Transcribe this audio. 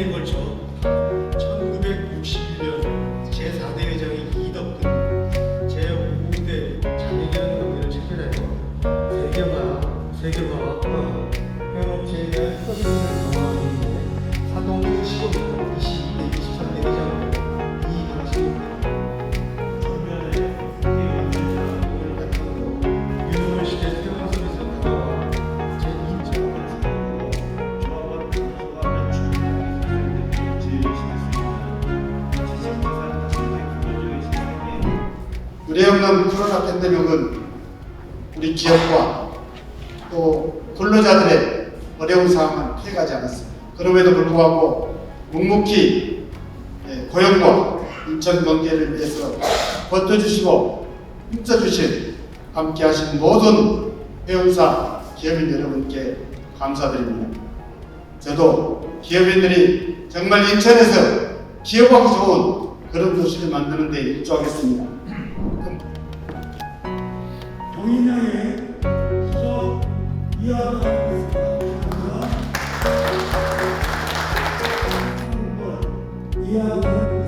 세대에 걸쳐 1961년 제4대 회장인 이덕근, 제5대 장혜경 의원을 체결하여 세계화, 세계화와 협업체에 대한 협의를 뒤엎는 코로나 팬데믹은 우리 기업과 또 근로자들의 어려운 상황은 피해가지 않았습니다. 그럼에도 불구하고 묵묵히 예, 고용과 인천 경제를 위해서 버텨주시고 힘써주신 함께하신 모든 회원사 기업인 여러분께 감사드립니다. 저도 기업인들이 정말 인천에서 기업하고 좋은 그런 도시를 만드는 데 일조하겠습니다. 이어가겠습니다. 이어가는